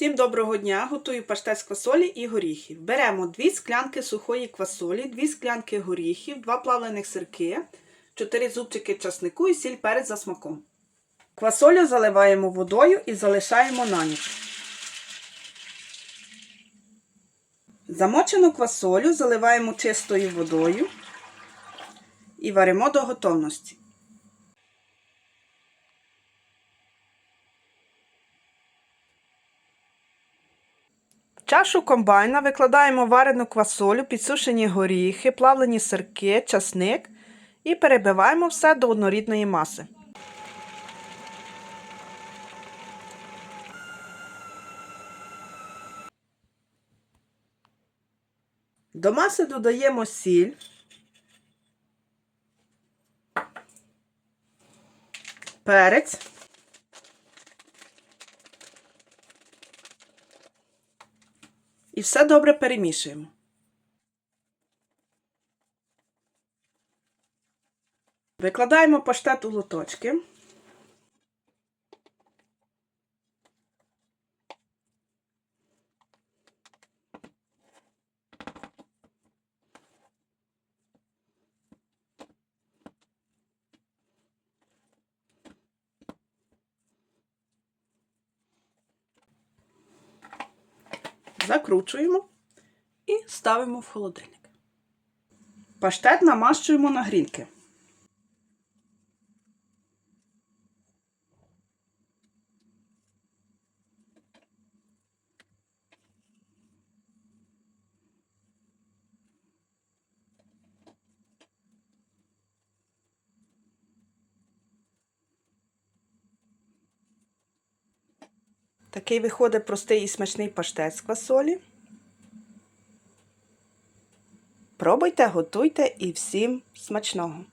Всім доброго дня! Готую паштет з квасолі і горіхів. Беремо 2 склянки сухої квасолі, 2 склянки горіхів, 2 плавлених сирки, 4 зубчики часнику і сіль перець за смаком. Квасолю заливаємо водою і залишаємо на ніч. Замочену квасолю заливаємо чистою водою і варимо до готовності. Чашу комбайна викладаємо варену квасолю, підсушені горіхи, плавлені сирки, часник і перебиваємо все до однорідної маси. До маси додаємо сіль, перець. І все добре перемішуємо. Викладаємо паштет у лоточки. Закручуємо і ставимо в холодильник. Паштет намащуємо на грінки. Такий виходить простий і смачний паштет з квасолі. Пробуйте, готуйте і всім смачного!